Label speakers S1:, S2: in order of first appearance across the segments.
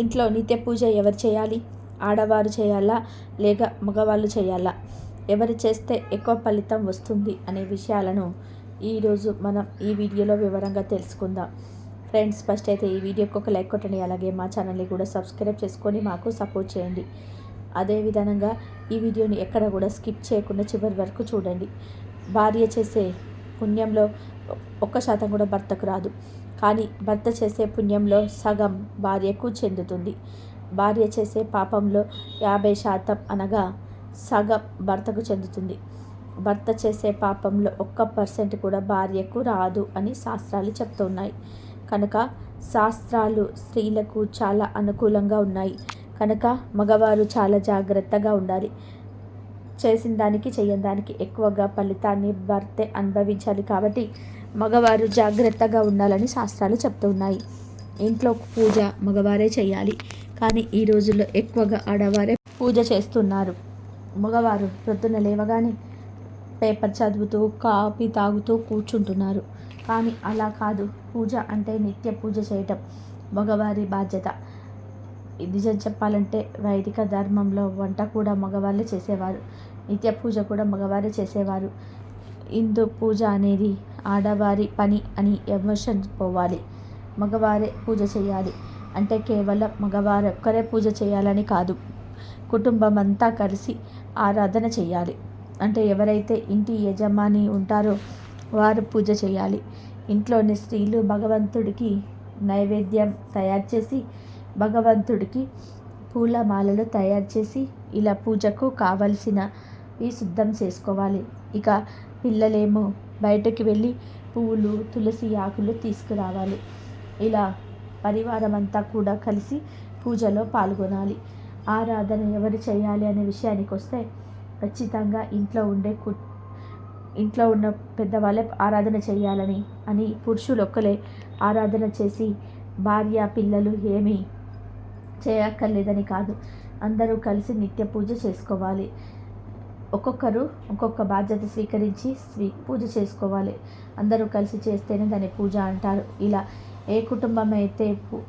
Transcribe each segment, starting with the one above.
S1: ఇంట్లో నిత్య పూజ ఎవరు చేయాలి? ఆడవారు చేయాలా? లేక మగవాళ్ళు చేయాలా? ఎవరు చేస్తే ఎక్కువ ఫలితం వస్తుంది అనే విషయాలను ఈరోజు మనం ఈ వీడియోలో వివరంగా తెలుసుకుందాం. ఫ్రెండ్స్ ఫస్ట్ అయితే ఈ వీడియోకి ఒక లైక్ కొట్టండి. అలాగే మా ఛానల్ని కూడా సబ్స్క్రైబ్ చేసుకొని మాకు సపోర్ట్ చేయండి. అదేవిధంగా ఈ వీడియోని ఎక్కడ కూడా స్కిప్ చేయకుండా చివరి వరకు చూడండి. భార్య చేసే పుణ్యంలో ఒక్క శాతం కూడా భర్తకు రాదు. కానీ భర్త చేసే పుణ్యంలో సగం భార్యకు చెందుతుంది. భార్య చేసే పాపంలో యాభై శాతం అనగా సగం భర్తకు చెందుతుంది. భర్త చేసే పాపంలో ఒక్క పర్సెంట్ కూడా భార్యకు రాదు అని శాస్త్రాలు చెప్తున్నాయి. కనుక శాస్త్రాలు స్త్రీలకు చాలా అనుకూలంగా ఉన్నాయి. కనుక మగవారు చాలా జాగ్రత్తగా ఉండాలి. చేసిన దానికి చేయని దానికి ఎక్కువగా ఫలితాన్ని భర్తే అనుభవించాలి కాబట్టి మగవారు జాగ్రత్తగా ఉండాలని శాస్త్రాలు చెప్తున్నాయి. ఇంట్లో పూజ మగవారే చేయాలి. కానీ ఈ రోజుల్లో ఎక్కువగా ఆడవారే పూజ చేస్తున్నారు. మగవారు ప్రొద్దున లేవగానే పేపర్ చదువుతూ కాఫీ తాగుతూ కూర్చుంటున్నారు. కానీ అలా కాదు. పూజ అంటే నిత్య పూజ చేయటం. మగవారి బాధ్యత. నిజం చెప్పాలంటే వైదిక ధర్మంలో వంట కూడా మగవాళ్ళే చేసేవారు. నిత్య పూజ కూడా మగవారే చేసేవారు. హిందూ పూజ అనేది ఆడవారి పని అని ఎమోషన్ పోవాలి. మగవారే పూజ చేయాలి. అంటే కేవలం మగవారు ఒక్కరే పూజ చేయాలని కాదు. కుటుంబం అంతా కలిసి ఆరాధన చేయాలి. అంటే ఎవరైతే ఇంటి యజమాని ఉంటారో వారు పూజ చేయాలి. ఇంట్లోని స్త్రీలు భగవంతుడికి నైవేద్యం తయారు చేసి భగవంతుడికి పూలమాలలు తయారు చేసి ఇలా పూజకు కావలసినవి సిద్ధం చేసుకోవాలి. ఇక పిల్లలేమో బయటకు వెళ్ళి పువ్వులు తులసి ఆకులు తీసుకురావాలి. ఇలా పరివారం అంతా కూడా కలిసి పూజలో పాల్గొనాలి. ఆరాధన ఎవరు చేయాలి అనే విషయానికి వస్తే ఖచ్చితంగా ఇంట్లో ఉండే కు ఇంట్లో ఉన్న పెద్దవాళ్ళే ఆరాధన చేయాలని అని పురుషులు ఒక్కలే ఆరాధన చేసి భార్య పిల్లలు ఏమీ చేయక్కర్లేదని కాదు. అందరూ కలిసి నిత్య పూజ చేసుకోవాలి. ఒక్కొక్కరు ఒక్కొక్క బాధ్యత స్వీకరించి స్వీ పూజ చేసుకోవాలి. అందరూ కలిసి చేస్తేనే దాన్ని పూజ అంటారు. ఇలా ఏ కుటుంబం అయితే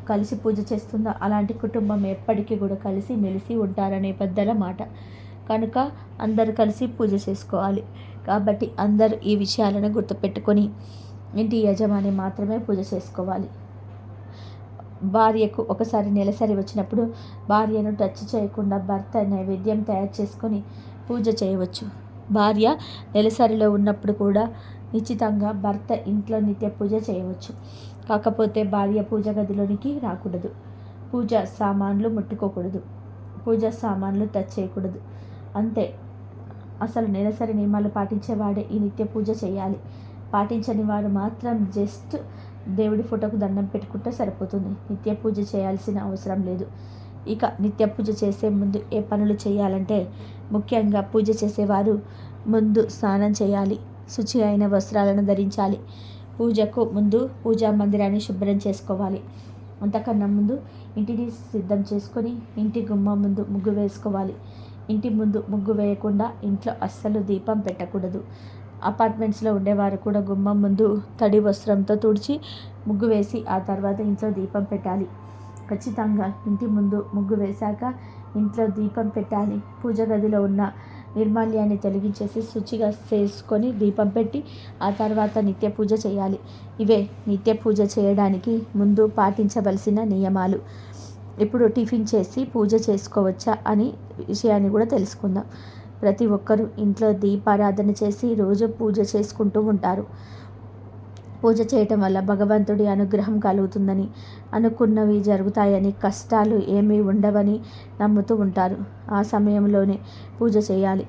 S1: కలిసి పూజ చేస్తుందో అలాంటి కుటుంబం ఎప్పటికీ కూడా కలిసి మెలిసి ఉంటారనే పెద్దల మాట. కనుక అందరు కలిసి పూజ చేసుకోవాలి. కాబట్టి అందరు ఈ విషయాలను గుర్తుపెట్టుకొని ఇంటి యజమాని మాత్రమే పూజ చేసుకోవాలి. భార్యకు ఒకసారి నెలసరి వచ్చినప్పుడు భార్యను టచ్ చేయకుండా భర్త నైవేద్యం తయారు చేసుకొని పూజ చేయవచ్చు. భార్య నెలసరిలో ఉన్నప్పుడు కూడా నిశ్చితంగా భర్త ఇంట్లో నిత్య పూజ చేయవచ్చు. కాకపోతే భార్య పూజ గదిలోనికి రాకూడదు. పూజ సామాన్లు ముట్టుకోకూడదు. పూజ సామాన్లు టచ్ చేయకూడదు. అంతే. అసలు నెలసరి నియమాలు పాటించేవాడే ఈ నిత్య పూజ చేయాలి. పాటించని వారు మాత్రం జస్ట్ దేవుడి ఫోటోకు దండం పెట్టుకుంటే సరిపోతుంది. నిత్య పూజ చేయాల్సిన అవసరం లేదు. ఇక నిత్య పూజ చేసే ముందు ఏ పనులు చేయాలంటే ముఖ్యంగా పూజ చేసేవారు ముందు స్నానం చేయాలి శుచి అయిన వస్త్రాలను ధరించాలి. పూజకు ముందు పూజా మందిరాన్ని శుభ్రం చేసుకోవాలి. అంతకన్నా ముందు ఇంటిని సిద్ధం చేసుకొని ఇంటి గుమ్మ ముందు ముగ్గు వేసుకోవాలి. ఇంటి ముందు ముగ్గు వేయకుండా ఇంట్లో అస్సలు దీపం పెట్టకూడదు. అపార్ట్మెంట్స్లో ఉండేవారు కూడా గుమ్మం ముందు తడి వస్త్రంతో తుడిచి ముగ్గు వేసి ఆ తర్వాత ఇంట్లో దీపం పెట్టాలి. ఖచ్చితంగా ఇంటి ముందు ముగ్గు వేశాక ఇంట్లో దీపం పెట్టాలి. పూజ గదిలో ఉన్న నిర్మాల్యాన్ని తొలగించేసి శుచిగా చేసుకొని దీపం పెట్టి ఆ తర్వాత నిత్య పూజ చేయాలి. ఇవే నిత్య పూజ చేయడానికి ముందు పాటించవలసిన నియమాలు. ఇప్పుడు టిఫిన్ చేసి పూజ చేసుకోవచ్చా అని విషయాన్ని కూడా తెలుసుకుందాం. ప్రతి ఒక్కరూ ఇంట్లో దీపారాధన చేసి రోజు పూజ చేసుకుంటూ ఉంటారు. పూజ చేయటం వల్ల భగవంతుడి అనుగ్రహం కలుగుతుందని అనుకున్నవి జరుగుతాయని కష్టాలు ఏమీ ఉండవని నమ్ముతూ ఉంటారు. ఆ సమయంలోనే పూజ చేయాలి.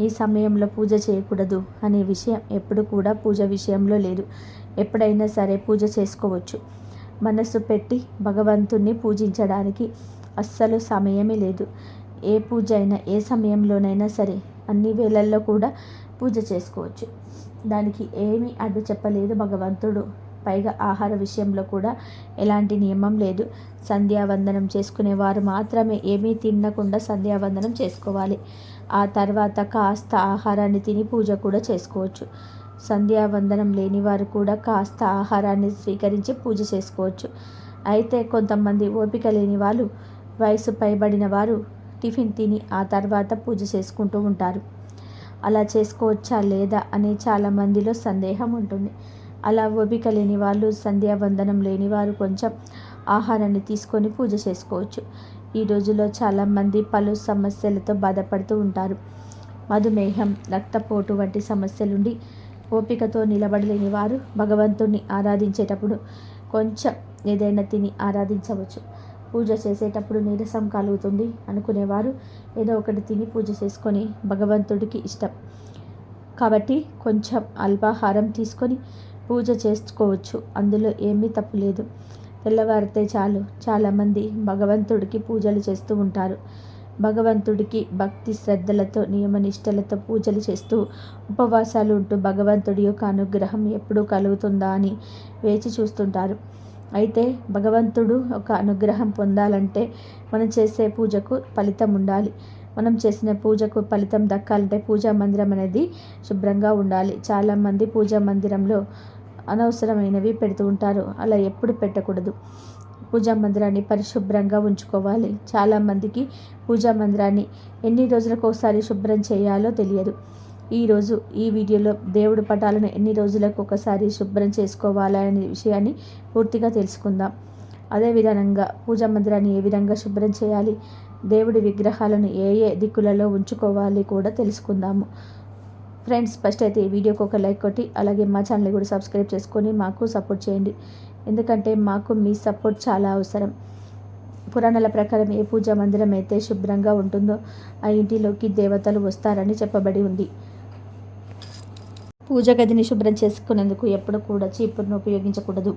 S1: ఈ సమయంలో పూజ చేయకూడదు అనే విషయం ఎప్పుడు కూడా పూజ విషయంలో లేదు. ఎప్పుడైనా సరే పూజ చేసుకోవచ్చు. మనస్సు పెట్టి భగవంతుణ్ణి పూజించడానికి అస్సలు సమయమే లేదు. ఏ పూజ అయినా ఏ సమయంలోనైనా సరే అన్ని వేళల్లో కూడా పూజ చేసుకోవచ్చు. దానికి ఏమీ అడ్డు చెప్పలేదు భగవంతుడు. పైగా ఆహార విషయంలో కూడా ఎలాంటి నియమం లేదు. సంధ్యావందనం చేసుకునేవారు మాత్రమే ఏమీ తినకుండా సంధ్యావందనం చేసుకోవాలి. ఆ తర్వాత కాస్త ఆహారాన్ని తిని పూజ కూడా చేసుకోవచ్చు. సంధ్యావందనం లేని వారు కూడా కాస్త ఆహారాన్ని స్వీకరించి పూజ చేసుకోవచ్చు. అయితే కొంతమంది ఓపిక లేని వాళ్ళు వయసు పైబడిన వారు టిఫిన్ తిని ఆ తర్వాత పూజ చేసుకుంటూ ఉంటారు. అలా చేసుకోవచ్చా లేదా అనే చాలామందిలో సందేహం ఉంటుంది. అలా ఓపిక లేని వాళ్ళు సంధ్యావందనం లేని వారు కొంచెం ఆహారాన్ని తీసుకొని పూజ చేసుకోవచ్చు. ఈ రోజుల్లో చాలామంది పలు సమస్యలతో బాధపడుతూ ఉంటారు. మధుమేహం రక్తపోటు వంటి సమస్యలుండి ఓపికతో నిలబడలేని వారు భగవంతుణ్ణి ఆరాధించేటప్పుడు కొంచెం ఏదైనా తిని ఆరాధించవచ్చు. పూజ చేసేటప్పుడు నీరసం కలుగుతుంది అనుకునేవారు. ఏదో ఒకటి తిని పూజ చేసుకొని భగవంతుడికి ఇష్టం. కాబట్టి కొంచెం అల్పాహారం తీసుకొని పూజ చేసుకోవచ్చు. అందులో ఏమీ తప్పు లేదు. తెల్లవారితే చాలు. చాలామంది భగవంతుడికి పూజలు చేస్తూ ఉంటారు. భగవంతుడికి భక్తి శ్రద్ధలతో నియమనిష్టలతో పూజలు చేస్తూ ఉపవాసాలు ఉంటూ భగవంతుడి యొక్క అనుగ్రహం ఎప్పుడు కలుగుతుందా అని వేచి చూస్తుంటారు. అయితే భగవంతుడు ఒక అనుగ్రహం పొందాలంటే మనం చేసే పూజకు ఫలితం ఉండాలి. మనం చేసిన పూజకు ఫలితం దక్కాలంటే పూజా మందిరం అనేది శుభ్రంగా ఉండాలి. చాలామంది పూజా మందిరంలో అనవసరమైనవి పెడుతూ ఉంటారు. అలా ఎప్పుడు పెట్టకూడదు. పూజా మందిరాన్ని పరిశుభ్రంగా ఉంచుకోవాలి. చాలామందికి పూజా మందిరాన్ని ఎన్ని రోజులకు ఒకసారి శుభ్రం చేయాలో తెలియదు. ఈరోజు ఈ వీడియోలో దేవుడి పటాలను ఎన్ని రోజులకు ఒకసారి శుభ్రం చేసుకోవాలనే విషయాన్ని పూర్తిగా తెలుసుకుందాం. అదే విధానంగా పూజా మందిరాన్ని ఏ విధంగా శుభ్రం చేయాలి దేవుడి విగ్రహాలను ఏ ఏ దిక్కులలో ఉంచుకోవాలి కూడా తెలుసుకుందాము. ఫ్రెండ్స్ ఫస్ట్ అయితే ఈ వీడియోకి ఒక లైక్ కొట్టి అలాగే మా ఛానల్ కూడా సబ్స్క్రైబ్ చేసుకొని మాకు సపోర్ట్ చేయండి. ఎందుకంటే మాకు మీ సపోర్ట్ చాలా అవసరం. పురాణాల ప్రకారం ఏ పూజా మందిరం అయితే శుభ్రంగా ఉంటుందో ఆ ఇంటిలోకి దేవతలు వస్తారని చెప్పబడి ఉంది. పూజ గదిని శుభ్రం చేసుకునేందుకు ఎప్పుడు కూడా చీపురును ఉపయోగించకూడదు.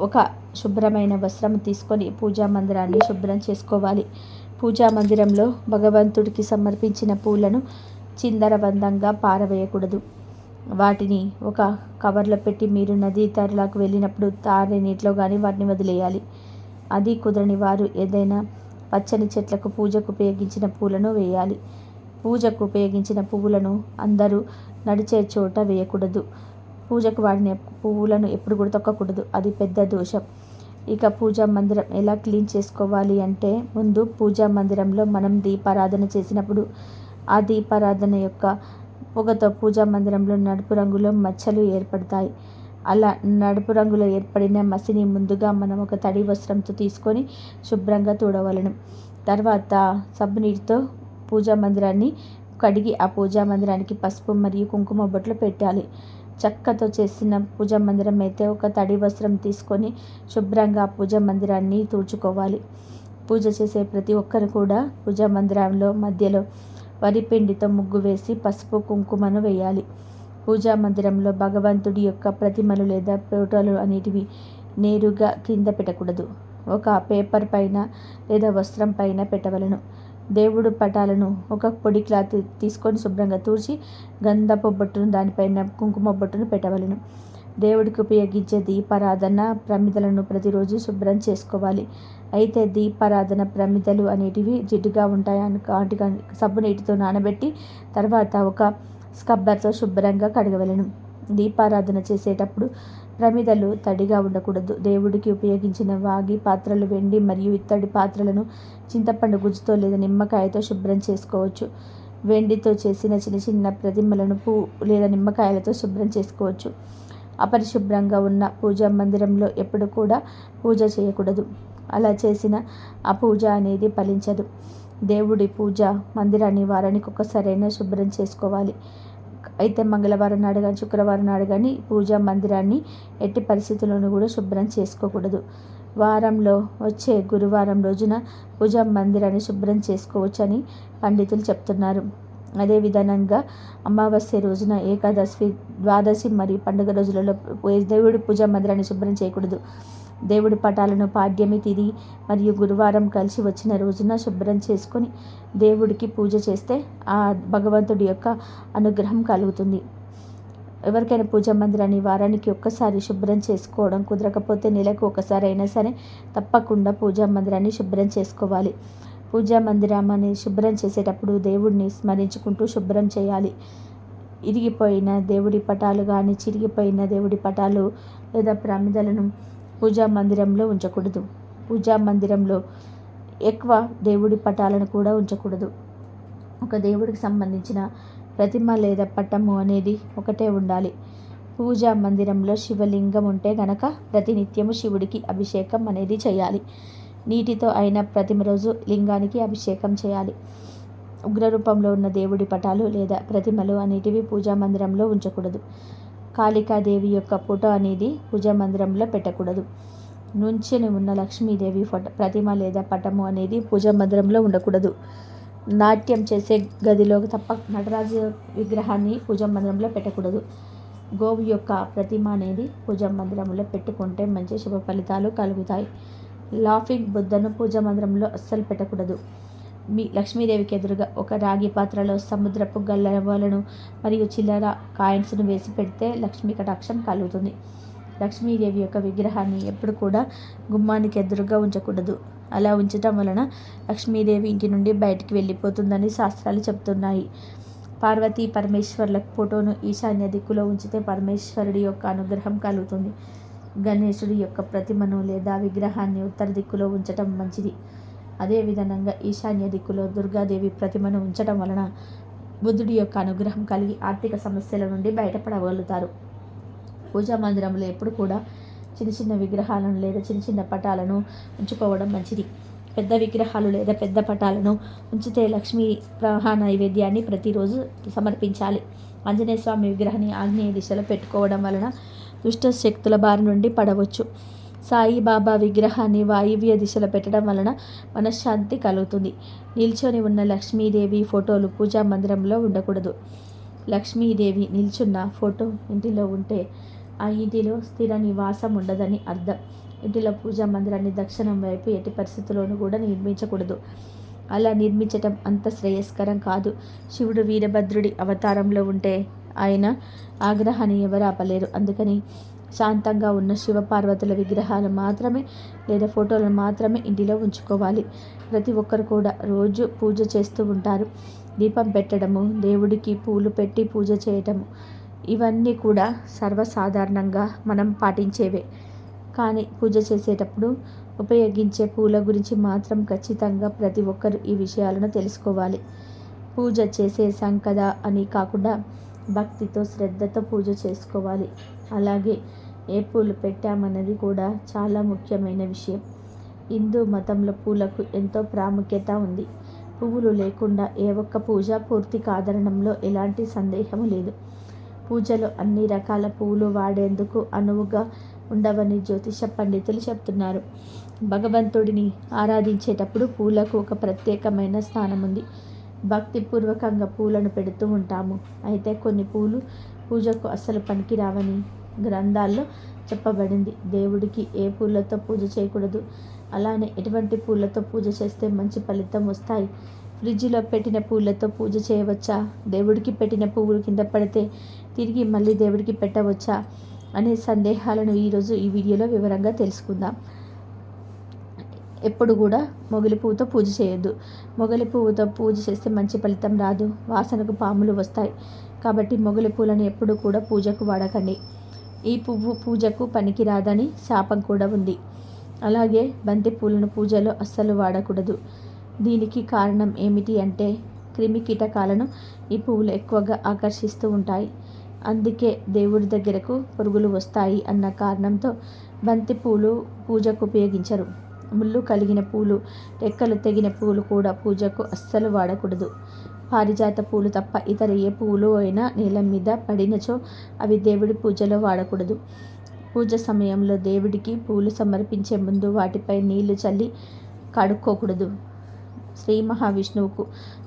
S1: ఒక శుభ్రమైన వస్త్రం తీసుకొని పూజా మందిరాన్ని శుభ్రం చేసుకోవాలి. పూజా మందిరంలో భగవంతుడికి సమర్పించిన పూలను చిందరబందంగా పారవేయకూడదు. వాటిని ఒక కవర్లో పెట్టి మీరు నదీ తరలకు వెళ్ళినప్పుడు తారే నీటిలో కానీ వాటిని వదిలేయాలి. అది కుదరని వారు ఏదైనా పచ్చని చెట్లకు పూజకు ఉపయోగించిన పూలను వేయాలి. పూజకు ఉపయోగించిన పువ్వులను అందరూ నడిచే చోట వేయకూడదు. పూజకు వాడిన పువ్వులను ఎప్పుడు కూడా తొక్కకూడదు. అది పెద్ద దోషం. ఇక పూజా మందిరం ఎలా క్లీన్ చేసుకోవాలి అంటే ముందు పూజా మందిరంలో మనం దీపారాధన చేసినప్పుడు ఆ దీపారాధన యొక్క పొగతో పూజా మందిరంలో నడుపు రంగులో మచ్చలు ఏర్పడతాయి. అలా నడుపు రంగులో ఏర్పడిన మసిని ముందుగా మనం ఒక తడి వస్త్రంతో తీసుకొని శుభ్రంగా తుడవలను. తర్వాత సబ్బునీటితో పూజా మందిరాన్ని కడిగి ఆ పూజా మందిరానికి పసుపు మరియు కుంకుమ బొట్లు పెట్టాలి. చెక్కతో చేసిన పూజా మందిరం అయితే ఒక తడి వస్త్రం తీసుకొని శుభ్రంగా పూజా మందిరాన్ని తుడుచుకోవాలి. పూజ చేసే ప్రతి ఒక్కరు కూడా పూజా మందిరంలో మధ్యలో వరిపిండితో ముగ్గు వేసి పసుపు కుంకుమను వేయాలి. పూజా మందిరంలో భగవంతుడి యొక్క ప్రతిమలు లేదా ఫోటోలు అనేటివి నేరుగా కింద పెట్టకూడదు. ఒక పేపర్ పైన లేదా వస్త్రం పైన పెట్టవలను. దేవుడు పటాలను ఒక పొడి క్లాత్ తీసుకొని శుభ్రంగా తూర్చి గంధపు బొట్టును దానిపైన కుంకుమ బొట్టును పెట్టవలను. దేవుడికి ఉపయోగించే దీపారాధన ప్రమిదలను ప్రతిరోజు శుభ్రం చేసుకోవాలి. అయితే దీపారాధన ప్రమిదలు అనేటివి జిడ్డుగా ఉంటాయి వాటిగా సబ్బు నీటితో నానబెట్టి తర్వాత ఒక స్కబ్బర్తో శుభ్రంగా కడగవలను. దీపారాధన చేసేటప్పుడు ప్రమిదలు తడిగా ఉండకూడదు. దేవుడికి ఉపయోగించిన వాగి పాత్రలు వెండి మరియు ఇత్తడి పాత్రలను చింతపండు గుజ్జుతో లేదా నిమ్మకాయతో శుభ్రం చేసుకోవచ్చు. వెండితో చేసిన చిన్న చిన్న ప్రతిమలను పూ లేదా నిమ్మకాయలతో శుభ్రం చేసుకోవచ్చు. అపరిశుభ్రంగా ఉన్న పూజా మందిరంలో ఎప్పుడు కూడా పూజ చేయకూడదు. అలా చేసిన ఆ పూజ అనేది ఫలించదు. దేవుడి పూజ మందిరాన్ని వారానికి ఒక్కసారైనా శుభ్రం చేసుకోవాలి. అయితే మంగళవారం నాడు కానీ శుక్రవారం నాడు కానీ పూజా మందిరాన్ని ఎట్టి పరిస్థితుల్లోనూ కూడా శుభ్రం చేసుకోకూడదు. వారంలో వచ్చే గురువారం రోజున పూజా మందిరాన్ని శుభ్రం చేసుకోవచ్చని పండితులు చెప్తున్నారు. అదే విధానంగా అమావాస్య రోజున ఏకాదశి ద్వాదశి మరియు పండుగ రోజులలో దేవుడి పూజా మందిరాన్ని శుభ్రం చేయకూడదు. దేవుడి పటాలను పాడ్యమి తిది మరియు గురువారం కలిసి వచ్చిన రోజున శుభ్రం చేసుకొని దేవుడికి పూజ చేస్తే ఆ భగవంతుడి యొక్క అనుగ్రహం కలుగుతుంది. ఎవరికైనా పూజా మందిరాన్ని వారానికి ఒక్కసారి శుభ్రం చేసుకోవడం కుదరకపోతే నెలకు ఒకసారి అయినా సరే తప్పకుండా పూజా మందిరాన్ని శుభ్రం చేసుకోవాలి. పూజా మందిరాన్ని శుభ్రం చేసేటప్పుడు దేవుడిని స్మరించుకుంటూ శుభ్రం చేయాలి. ఇరిగిపోయిన దేవుడి పటాలు కానీ చిరిగిపోయిన దేవుడి పటాలు లేదా ప్రమిదలను పూజా మందిరంలో ఉంచకూడదు. పూజా మందిరంలో ఎక్కువ దేవుడి పటాలను కూడా ఉంచకూడదు. ఒక దేవుడికి సంబంధించిన ప్రతిమ లేదా పటము అనేది ఒకటే ఉండాలి. పూజా మందిరంలో శివలింగం ఉంటే గనక ప్రతినిత్యము శివుడికి అభిషేకం అనేది చేయాలి. నీటితో అయిన ప్రతిరోజు లింగానికి అభిషేకం చేయాలి. ఉగ్రరూపంలో ఉన్న దేవుడి పటాలు లేదా ప్రతిమలు అనేటివి పూజా మందిరంలో ఉంచకూడదు. కాళికాదేవి యొక్క ఫోటో అనేది పూజా మందిరంలో పెట్టకూడదు. నుంచెని ఉన్న లక్ష్మీదేవి ఫోటో ప్రతిమ లేదా పటము అనేది పూజా మందిరంలో ఉండకూడదు. నాట్యం చేసే గదిలో తప్ప నటరాజు విగ్రహాన్ని పూజా మందిరంలో పెట్టకూడదు. గోవు యొక్క ప్రతిమ అనేది పూజా మందిరంలో పెట్టుకుంటే మంచి శుభ ఫలితాలు కలుగుతాయి. లాఫింగ్ బుద్ధను పూజా మందిరంలో అస్సలు పెట్టకూడదు. మీ లక్ష్మీదేవికి ఎదురుగా ఒక రాగి పాత్రలో సముద్రపు గల్లవలను మరియు చిల్లర కాయిన్స్ను వేసి పెడితే లక్ష్మీ కటాక్షం కలుగుతుంది. లక్ష్మీదేవి యొక్క విగ్రహాన్ని ఎప్పుడు కూడా గుమ్మానికి ఎదురుగా ఉంచకూడదు. అలా ఉంచటం వలన లక్ష్మీదేవి ఇంటి నుండి బయటికి వెళ్ళిపోతుందని శాస్త్రాలు చెబుతున్నాయి. పార్వతీ పరమేశ్వర్ల ఫోటోను ఈశాన్య దిక్కులో ఉంచితే పరమేశ్వరుడి యొక్క అనుగ్రహం కలుగుతుంది. గణేశుడి యొక్క ప్రతిమను లేదా విగ్రహాన్ని ఉత్తర దిక్కులో ఉంచటం మంచిది. అదేవిధంగా ఈశాన్య దిక్కులో దుర్గాదేవి ప్రతిమను ఉంచటం వలన బుద్ధుడి యొక్క అనుగ్రహం కలిగి ఆర్థిక సమస్యల నుండి బయటపడగలుగుతారు. పూజా మందిరంలో ఎప్పుడు కూడా చిన్న చిన్న విగ్రహాలను లేదా చిన్న చిన్న పటాలను ఉంచుకోవడం మంచిది. పెద్ద విగ్రహాలు లేదా పెద్ద పటాలను ఉంచితే లక్ష్మీ ప్రవాహ నైవేద్యాన్ని ప్రతిరోజు సమర్పించాలి. ఆంజనేయ స్వామి విగ్రహాన్ని ఆగ్నేయ దిశలో పెట్టుకోవడం వలన దుష్ట శక్తుల బారి నుండి పడవచ్చు. సాయిబాబా విగ్రహాన్ని వాయువ్య దిశలో పెట్టడం వలన మనశ్శాంతి కలుగుతుంది. నిల్చొని ఉన్న లక్ష్మీదేవి ఫోటోలు పూజా మందిరంలో ఉండకూడదు. లక్ష్మీదేవి నిల్చున్న ఫోటో ఇంటిలో ఉంటే ఆ ఇంటిలో స్థిర నివాసం ఉండదని అర్థం. ఇంటిలో పూజా మందిరాన్ని దక్షిణం వైపు ఎట్టి పరిస్థితుల్లోనూ కూడా నిర్మించకూడదు. అలా నిర్మించటం అంత శ్రేయస్కరం కాదు. శివుడు వీరభద్రుడి అవతారంలో ఉంటే ఆయన ఆగ్రహాన్ని ఎవరు ఆపలేరు. అందుకని శాంతంగా ఉన్న శివపార్వతుల విగ్రహాలు మాత్రమే లేదా ఫోటోలను మాత్రమే ఇంటిలో ఉంచుకోవాలి. ప్రతి ఒక్కరు కూడా రోజు పూజ చేస్తూ ఉంటారు. దీపం పెట్టడము దేవుడికి పూలు పెట్టి పూజ చేయటము ఇవన్నీ కూడా సర్వసాధారణంగా మనం పాటించేవే. కానీ పూజ చేసేటప్పుడు ఉపయోగించే పూల గురించి మాత్రం ఖచ్చితంగా ప్రతి ఒక్కరు ఈ విషయాలను తెలుసుకోవాలి. పూజ చేసే సంకద అని కాకుండా భక్తితో శ్రద్ధతో పూజ చేసుకోవాలి. అలాగే ఏ పూలు పెట్టామన్నది కూడా చాలా ముఖ్యమైన విషయం. హిందూ మతంలో పూలకు ఎంతో ప్రాముఖ్యత ఉంది. పువ్వులు లేకుండా ఏ ఒక్క పూజ పూర్తి కాదనడంలో ఎలాంటి సందేహము లేదు. పూజలో అన్ని రకాల పువ్వులు వాడేందుకు అనువుగా ఉండవని జ్యోతిష పండితులు చెప్తున్నారు. భగవంతుడిని ఆరాధించేటప్పుడు పూలకు ఒక ప్రత్యేకమైన స్థానం ఉంది భక్తిపూర్వకంగా పూలను పెడుతూ ఉంటాము. అయితే కొన్ని పూలు పూజకు అస్సలు పనికిరావని గ్రంథాల్లో చెప్పబడింది. దేవుడికి ఏ పూలతో పూజ చేయకూడదు? అలానే ఎటువంటి పూలతో పూజ చేస్తే మంచి ఫలితం వస్తాయి? ఫ్రిడ్జ్లో పెట్టిన పూలతో పూజ చేయవచ్చా? దేవుడికి పెట్టిన పువ్వులు కింద పడితే తిరిగి మళ్ళీ దేవుడికి పెట్టవచ్చా? అనే సందేహాలను ఈరోజు ఈ వీడియోలో వివరంగా తెలుసుకుందాం. ఎప్పుడు కూడా మొగలి పువ్వుతో పూజ చేయొద్దు. మొగలి పువ్వుతో పూజ చేస్తే మంచి ఫలితం రాదు. వాసనకు పాములు వస్తాయి. కాబట్టి మొగలి పూలను ఎప్పుడు కూడా పూజకు వాడకండి. ఈ పువ్వు పూజకు పనికిరాదని శాపం కూడా ఉంది. అలాగే బంతి పూలను పూజలో అస్సలు వాడకూడదు. దీనికి కారణం ఏమిటి అంటే క్రిమి కీటకాలను ఈ పువ్వులు ఎక్కువగా ఆకర్షిస్తూ ఉంటాయి. అందుకే దేవుడి దగ్గరకు పురుగులు వస్తాయి అన్న కారణంతో బంతి పూలు పూజకు ఉపయోగించరు. ముళ్ళు కలిగిన పూలు రెక్కలు తెగిన పూలు కూడా పూజకు అస్సలు వాడకూడదు. పారిజాత పూలు తప్ప ఇతర ఏ పువ్వులు అయినా నీళ్ళ మీద పడినచో అవి దేవుడి పూజలో వాడకూడదు. పూజ సమయంలో దేవుడికి పూలు సమర్పించే ముందు వాటిపై నీళ్ళు చల్లి కడుక్కోకూడదు. శ్రీ మహావిష్ణువుకు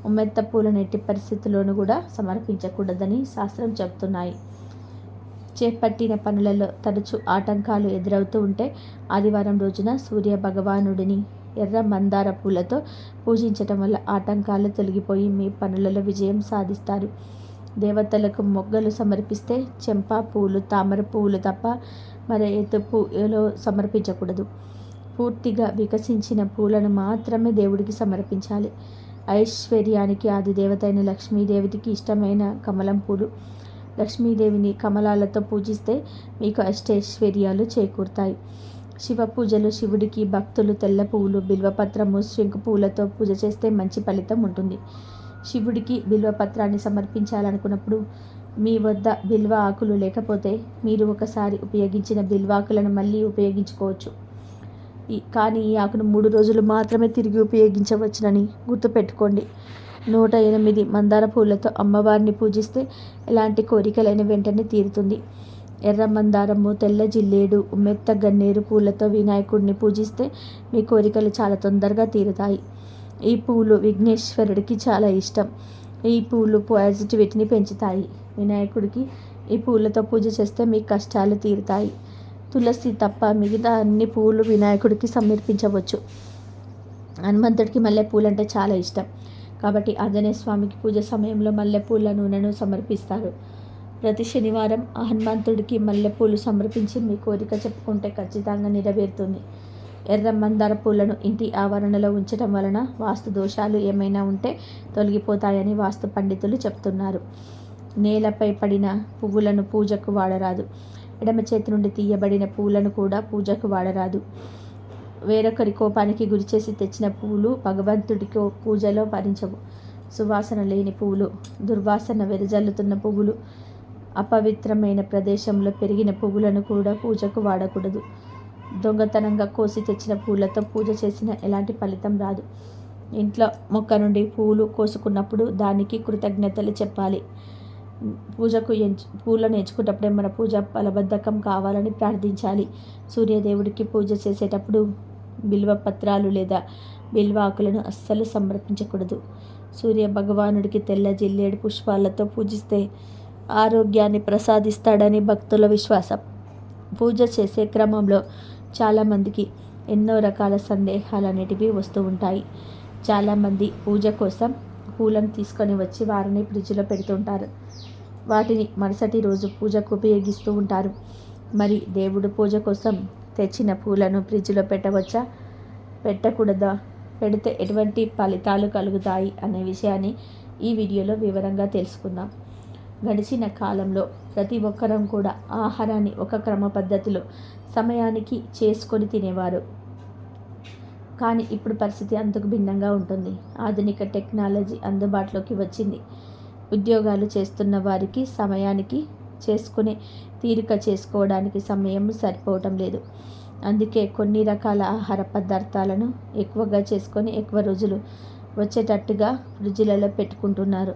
S1: ఉమ్మెత్త పూలను ఎట్టి పరిస్థితుల్లోనూ కూడా సమర్పించకూడదని శాస్త్రం చెబుతున్నాయి. చేపట్టిన పనులలో తరచు ఆటంకాలు ఎదురవుతూ ఉంటే ఆదివారం రోజున సూర్య భగవానుడిని ఎర్ర మందార పూలతో పూజించటం వల్ల ఆటంకాలు తొలగిపోయి మీ పనులలో విజయం సాధిస్తారు. దేవతలకు మొగ్గలు సమర్పిస్తే చెంపా పూలు తామర పువ్వులు తప్ప మరి ఎత్తు పూలో సమర్పించకూడదు. పూర్తిగా వికసించిన పూలను మాత్రమే దేవుడికి సమర్పించాలి. ఐశ్వర్యానికి ఆది దేవత అయిన లక్ష్మీదేవికి ఇష్టమైన కమలం పూలు. లక్ష్మీదేవిని కమలాలతో పూజిస్తే మీకు అష్టైశ్వర్యాలు చేకూరుతాయి. శివ పూజలు శివుడికి భక్తులు తెల్ల పువ్వులు బిల్వపత్రము శంకు పువ్వులతో పూజ చేస్తే మంచి ఫలితం ఉంటుంది. శివుడికి బిల్వపత్రాన్ని సమర్పించాలనుకున్నప్పుడు మీ వద్ద బిల్వ ఆకులు లేకపోతే మీరు ఒకసారి ఉపయోగించిన బిల్వాకులను మళ్ళీ ఉపయోగించుకోవచ్చు. కానీ ఈ ఆకును మూడు రోజులు మాత్రమే తిరిగి ఉపయోగించవచ్చునని గుర్తుపెట్టుకోండి. నూట ఎనిమిది మందార పూలతో అమ్మవారిని పూజిస్తే ఎలాంటి కోరికలైన వెంటనే తీరుతుంది. ఎర్ర మందారము తెల్ల జిల్లేడు మెత్త గన్నేరు పూలతో వినాయకుడిని పూజిస్తే మీ కోరికలు చాలా తొందరగా తీరుతాయి. ఈ పూలు విఘ్నేశ్వరుడికి చాలా ఇష్టం. ఈ పూలు పాజిటివిటీని పెంచుతాయి. వినాయకుడికి ఈ పూలతో పూజ చేస్తే మీ కష్టాలు తీరుతాయి. తులసి తప్ప మిగతా అన్ని పూలు వినాయకుడికి సమర్పించవచ్చు. హనుమంతుడికి మల్లెపూలు అంటే చాలా ఇష్టం. కాబట్టి ఆంజనేయ స్వామికి పూజ సమయంలో మల్లెపూల నూనెను సమర్పిస్తారు. ప్రతి శనివారం ఆ హనుమంతుడికి మల్లెపూలు సమర్పించి మీ కోరిక చెప్పుకుంటే ఖచ్చితంగా నెరవేరుతుంది. ఎర్ర మందార పూలను ఇంటి ఆవరణలో ఉంచడం వలన వాస్తు దోషాలు ఏమైనా ఉంటే తొలగిపోతాయని వాస్తు పండితులు చెప్తున్నారు. నేలపై పడిన పువ్వులను పూజకు వాడరాదు. ఎడమ చేతి నుండి తీయబడిన పూలను కూడా పూజకు వాడరాదు. వేరొకరి కోపానికి గురిచేసి తెచ్చిన పువ్వులు భగవంతుడికి పూజలో భరించవు. సువాసన లేని పువ్వులు దుర్వాసన వెదజల్లుతున్న పువ్వులు అపవిత్రమైన ప్రదేశంలో పెరిగిన పువ్వులను కూడా పూజకు వాడకూడదు. దొంగతనంగా కోసి తెచ్చిన పూలతో పూజ చేసిన ఎలాంటి ఫలితం రాదు. ఇంట్లో మొక్క నుండి పూలు కోసుకున్నప్పుడు దానికి కృతజ్ఞతలు చెప్పాలి. పూజకు ఎంచు పూలను ఎంచుకున్నప్పుడే మన పూజ ఫలబద్ధకం కావాలని ప్రార్థించాలి. సూర్యదేవుడికి పూజ చేసేటప్పుడు బిల్వ పత్రాలు లేదా బిల్వ ఆకులను అస్సలు సమర్పించకూడదు. సూర్య భగవానుడికి తెల్ల జిల్లేడు పుష్పాలతో పూజిస్తే ఆరోగ్యాన్ని ప్రసాదిస్తాడని భక్తుల విశ్వాసం. పూజ చేసే క్రమంలో చాలామందికి ఎన్నో రకాల సందేహాలు అనేటివి వస్తూ ఉంటాయి. చాలామంది పూజ కోసం పూలను తీసుకొని వచ్చి వారిని ఫ్రిడ్జ్లో పెడుతుంటారు. వాటిని మరుసటి రోజు పూజకు ఉపయోగిస్తూ ఉంటారు. మరి దేవుడు పూజ కోసం తెచ్చిన పూలను ఫ్రిడ్జ్లో పెట్టవచ్చా? పెట్టకూడదా? పెడితే ఎటువంటి ఫలితాలు కలుగుతాయి? అనే విషయాన్ని ఈ వీడియోలో వివరంగా తెలుసుకుందాం. గడిచిన కాలంలో ప్రతి ఒక్కరం కూడా ఆహారాన్ని ఒక క్రమ పద్ధతిలో సమయానికి చేసుకొని తినేవారు. కానీ ఇప్పుడు పరిస్థితి అంతకు భిన్నంగా ఉంటుంది. ఆధునిక టెక్నాలజీ అందుబాటులోకి వచ్చింది. ఉద్యోగాలు చేస్తున్న వారికి సమయానికి చేసుకునే తీరిక చేసుకోవడానికి సమయం సరిపోవటం లేదు. అందుకే కొన్ని రకాల ఆహార పదార్థాలను ఎక్కువగా చేసుకొని ఎక్కువ రోజులు వచ్చేటట్టుగా ఫ్రిడ్జ్లలో పెట్టుకుంటున్నారు.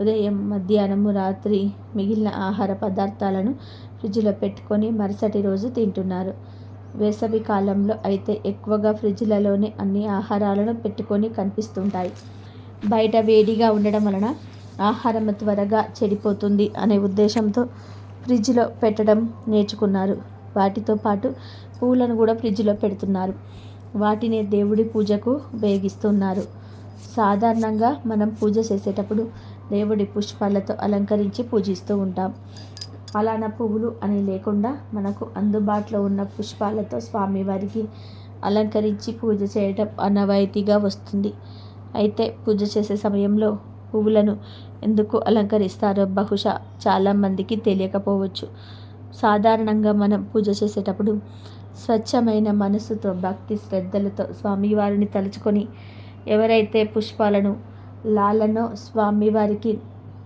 S1: ఉదయం మధ్యాహ్నము రాత్రి మిగిలిన ఆహార పదార్థాలను ఫ్రిడ్జ్లో పెట్టుకొని మరుసటి రోజు తింటున్నారు. వేసవి కాలంలో అయితే ఎక్కువగా ఫ్రిడ్జ్లలోనే అన్ని ఆహారాలను పెట్టుకొని కనిపిస్తుంటాయి. బయట వేడిగా ఉండడం వలన ఆహారం త్వరగా చెడిపోతుంది అనే ఉద్దేశంతో ఫ్రిడ్జ్లో పెట్టడం నేర్చుకున్నారు. వాటితో పాటు పూలను కూడా ఫ్రిడ్జ్లో పెడుతున్నారు. వాటిని దేవుడి పూజకు ఉపయోగిస్తున్నారు. సాధారణంగా మనం పూజ చేసేటప్పుడు దేవుడి పుష్పాలతో అలంకరించి పూజిస్తూ ఉంటాం. ఫలానా పువ్వులు అని లేకుండా మనకు అందుబాటులో ఉన్న పుష్పాలతో స్వామివారికి అలంకరించి పూజ చేయటం అనవాయితీగా వస్తుంది. అయితే పూజ చేసే సమయంలో పువ్వులను ఎందుకు అలంకరిస్తారో బహుశా చాలామందికి తెలియకపోవచ్చు. సాధారణంగా మనం పూజ చేసేటప్పుడు స్వచ్ఛమైన మనసుతో భక్తి శ్రద్ధలతో స్వామివారిని తలుచుకొని ఎవరైతే పుష్పాలను లాలను స్వామివారికి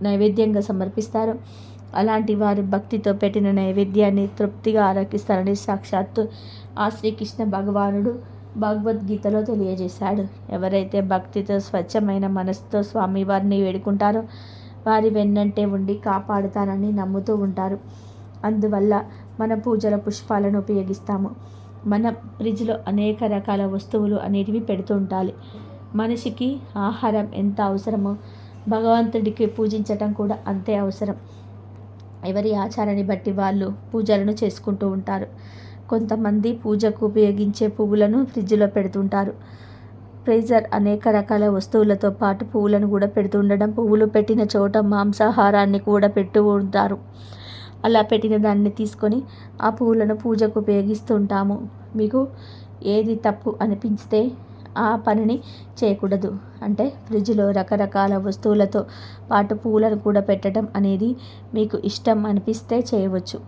S1: నైవేద్యంగా సమర్పిస్తారో అలాంటి వారు భక్తితో పెట్టిన నైవేద్యాన్ని తృప్తిగా ఆరకిస్తారని సాక్షాత్తు ఆ శ్రీకృష్ణ భగవానుడు భగవద్గీతలో తెలియజేశాడు. ఎవరైతే భక్తితో స్వచ్ఛమైన మనసుతో స్వామివారిని వేడుకుంటారో వారి వెన్నంటే ఉండి కాపాడుతానని నమ్ముతూ ఉంటారు. అందువల్ల మన పూజల పుష్పాలను ఉపయోగిస్తాము. మన ఫ్రిడ్జ్లో అనేక రకాల వస్తువులు అనేటివి పెడుతూ ఉండాలి. మనిషికి ఆహారం ఎంత అవసరమో భగవంతుడికి పూజించటం కూడా అంతే అవసరం. ఎవరి ఆచారాన్ని బట్టి వాళ్ళు పూజలను చేసుకుంటూ ఉంటారు. కొంతమంది పూజకు ఉపయోగించే పువ్వులను ఫ్రిడ్జ్లో పెడుతుంటారు. ఫ్రీజర్ అనేక రకాల వస్తువులతో పాటు పువ్వులను కూడా పెడుతుండడం పువ్వులు పెట్టిన చోట మాంసాహారాన్ని కూడా పెట్టు ఉంటారు. అలా పెట్టిన దాన్ని తీసుకొని ఆ పువ్వులను పూజకు ఉపయోగిస్తుంటాము మీకు ఏది తప్పు అనిపిస్తే ఆ పనిని చేయకూడదు. అంటే ఫ్రిడ్జ్లో రకరకాల వస్తువులతో పాటు పూలను కూడా పెట్టడం అనేది మీకు ఇష్టం అనిపిస్తే చేయవచ్చు.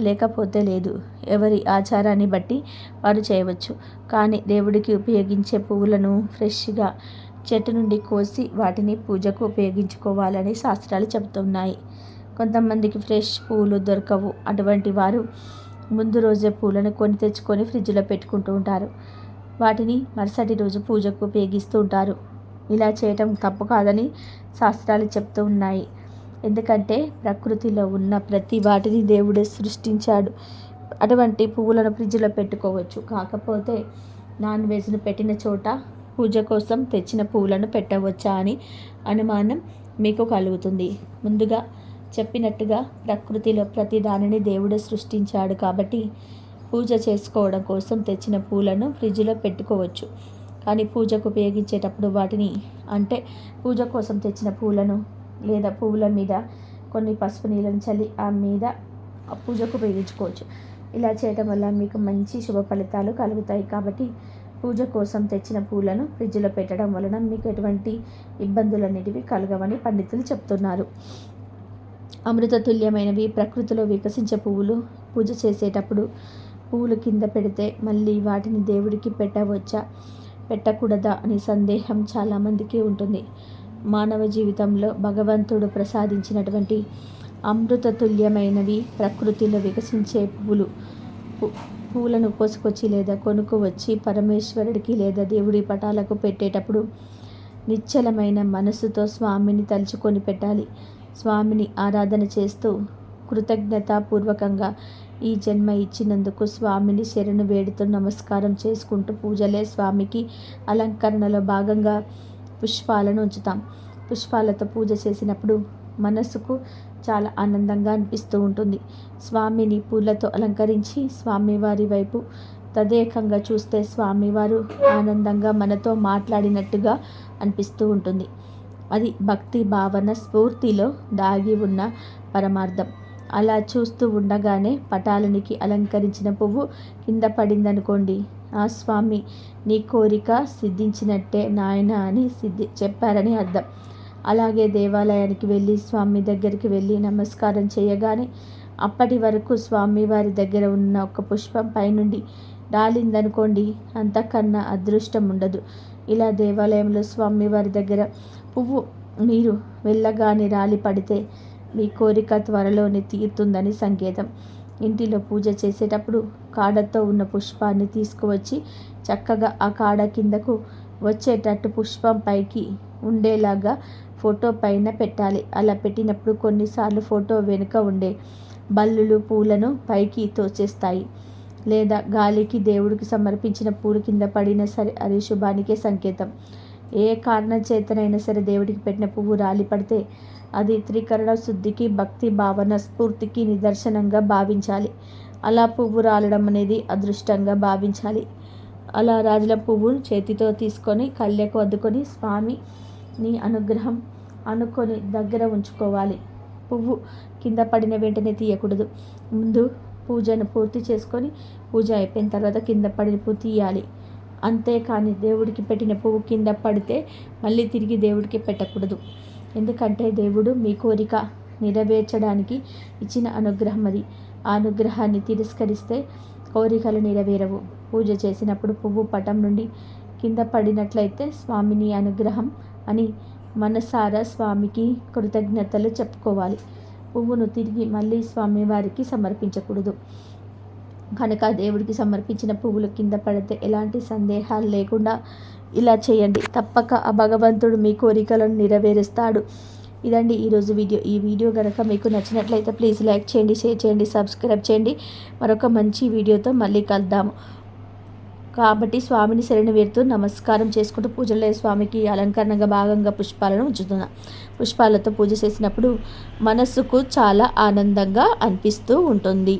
S1: లేకపోతే లేదు. ఎవరి ఆచారాన్ని బట్టి వారు చేయవచ్చు. కానీ దేవుడికి ఉపయోగించే పువ్వులను ఫ్రెష్గా చెట్టు నుండి కోసి వాటిని పూజకు ఉపయోగించుకోవాలని శాస్త్రాలు చెబుతున్నాయి. కొంతమందికి ఫ్రెష్ పూలు దొరకవు. అటువంటి వారు ముందు రోజే పూలను కొని తెచ్చుకొని ఫ్రిడ్జ్లో పెట్టుకుంటూ ఉంటారు. వాటిని మరుసటి రోజు పూజకు ఉపయోగిస్తూ ఉంటారు. ఇలా చేయటం తప్పు కాదని శాస్త్రాలు చెప్తూ ఉన్నాయి. ఎందుకంటే ప్రకృతిలో ఉన్న ప్రతి వాటిని దేవుడే సృష్టించాడు. అటువంటి పువ్వులను ఫ్రిడ్జ్లో పెట్టుకోవచ్చు. కాకపోతే నాన్ వెజ్ను పెట్టిన చోట పూజ కోసం తెచ్చిన పువ్వులను పెట్టవచ్చా అని అనుమానం మీకు కలుగుతుంది. ముందుగా చెప్పినట్టుగా ప్రకృతిలో ప్రతి దానిని దేవుడే సృష్టించాడు కాబట్టి పూజ చేసుకోవడం కోసం తెచ్చిన పూలను ఫ్రిడ్జ్లో పెట్టుకోవచ్చు. కానీ పూజకు ఉపయోగించేటప్పుడు వాటిని అంటే పూజ కోసం తెచ్చిన పూలను లేదా పువ్వుల మీద కొన్ని పసుపు నీళ్ళని చల్లి ఆ మీద పూజకు ఉపయోగించుకోవచ్చు. ఇలా చేయటం వల్ల మీకు మంచి శుభ ఫలితాలు కలుగుతాయి. కాబట్టి పూజ కోసం తెచ్చిన పూలను ఫ్రిడ్జ్లో పెట్టడం వలన మీకు ఎటువంటి ఇబ్బందులు అనేటివి కలగవని పండితులు చెప్తున్నారు. అమృత తుల్యమైనవి ప్రకృతిలో వికసించే పువ్వులు పూజ చేసేటప్పుడు పువ్వులు కింద పెడితే మళ్ళీ వాటిని దేవుడికి పెట్టవచ్చా? పెట్టకూడదా? అనే సందేహం చాలామందికి ఉంటుంది. మానవ జీవితంలో భగవంతుడు ప్రసాదించినటువంటి అమృతతుల్యమైనవి ప్రకృతిలో వికసించే పువ్వులు. పువ్వులను కోసుకొచ్చి లేదా కొనుక్కు వచ్చి పరమేశ్వరుడికి లేదా దేవుడి పటాలకు పెట్టేటప్పుడు నిశ్చలమైన మనసుతో స్వామిని తలుచుకొని పెట్టాలి. స్వామిని ఆరాధన చేస్తూ కృతజ్ఞతాపూర్వకంగా ఈ జన్మ ఇచ్చినందుకు స్వామిని శరణు వేడుతూ నమస్కారం చేసుకుంటూ పూజలే స్వామికి అలంకరణలో భాగంగా పుష్పాలను ఉంచుతాం. పుష్పాలతో పూజ చేసినప్పుడు మనసుకు చాలా ఆనందంగా అనిపిస్తూ ఉంటుంది. స్వామిని పూలతో అలంకరించి స్వామివారి వైపు తదేకంగా చూస్తే స్వామివారు ఆనందంగా మనతో మాట్లాడినట్టుగా అనిపిస్తూ ఉంటుంది. అది భక్తి భావన స్ఫూర్తిలో దాగి ఉన్న పరమార్థం. అలా చూస్తూ ఉండగానే పటాలనికి అలంకరించిన పువ్వు కింద పడిందనుకోండి. ఆ స్వామి నీ కోరిక సిద్ధించినట్టే నాయన అని సిద్ధి చెప్పారని అర్థం. అలాగే దేవాలయానికి వెళ్ళి స్వామి దగ్గరికి వెళ్ళి నమస్కారం చేయగానే అప్పటి వరకు స్వామి వారి దగ్గర ఉన్న ఒక పుష్పం పైనుండి రాలిందనుకోండి. అంతకన్నా అదృష్టం ఉండదు. ఇలా దేవాలయంలో స్వామివారి దగ్గర పువ్వు మీరు వెళ్ళగానే రాలి పడితే మీ కోరిక త్వరలోనే తీరుతుందని సంకేతం. ఇంటిలో పూజ చేసేటప్పుడు కాడతో ఉన్న పుష్పాన్ని తీసుకువచ్చి చక్కగా ఆ కాడ కిందకు వచ్చేటట్టు పుష్పం పైకి ఉండేలాగా ఫోటో పైన పెట్టాలి. అలా పెట్టినప్పుడు కొన్నిసార్లు ఫోటో వెనుక ఉండే బల్లులు పూలను పైకి తోచేస్తాయి. లేదా గాలికి దేవుడికి సమర్పించిన పూలు కింద పడినా సరే అది శుభానికే సంకేతం. ఏ కారణం చేతనైనా సరే దేవుడికి పెట్టిన పువ్వు రాలి పడితే అది త్రికరణ శుద్ధికి భక్తి భావన స్ఫూర్తికి నిదర్శనంగా భావించాలి. అలా పువ్వు రాలడం అనేది అదృష్టంగా భావించాలి. అలా రాజుల పువ్వును చేతితో తీసుకొని కళ్ళకు అద్దుకొని స్వామిని అనుగ్రహం అనుకొని దగ్గర ఉంచుకోవాలి. పువ్వు కింద పడిన వెంటనే తీయకూడదు. ముందు పూజను పూర్తి చేసుకొని పూజ అయిపోయిన తర్వాత కింద పడిన పువ్వు తీయాలి. అంతేకాని దేవుడికి పెట్టిన పువ్వు కింద పడితే మళ్ళీ తిరిగి దేవుడికి పెట్టకూడదు. ఎందుకంటే దేవుడు మీ కోరిక నెరవేర్చడానికి ఇచ్చిన అనుగ్రహం అది. ఆ అనుగ్రహాన్ని తిరస్కరిస్తే కోరికలు నెరవేరవు. పూజ చేసినప్పుడు పువ్వు పటం నుండి కింద పడినట్లయితే స్వామిని అనుగ్రహం అని మనసారా స్వామికి కృతజ్ఞతలు చెప్పుకోవాలి. పువ్వును తిరిగి మళ్ళీ స్వామివారికి సమర్పించకూడదు. కనుక దేవుడికి సమర్పించిన పువ్వులు కింద పడితే ఎలాంటి సందేహాలు లేకుండా ఇలా చేయండి. తప్పక ఆ భగవంతుడు మీ కోరికలను నెరవేరుస్తాడు. ఇదండి ఈరోజు వీడియో. ఈ వీడియో కనుక మీకు నచ్చినట్లయితే ప్లీజ్ లైక్ చేయండి షేర్ చేయండి సబ్స్క్రైబ్ చేయండి. మరొక మంచి వీడియోతో మళ్ళీ కలుద్దాము కాబట్టి స్వామిని శరణి వేరుతూ నమస్కారం చేసుకుంటూ పూజలో స్వామికి అలంకరణగా భాగంగా పుష్పాలను ఉంచుతున్నా. పుష్పాలతో పూజ చేసినప్పుడు మనస్సుకు చాలా ఆనందంగా అనిపిస్తూ ఉంటుంది.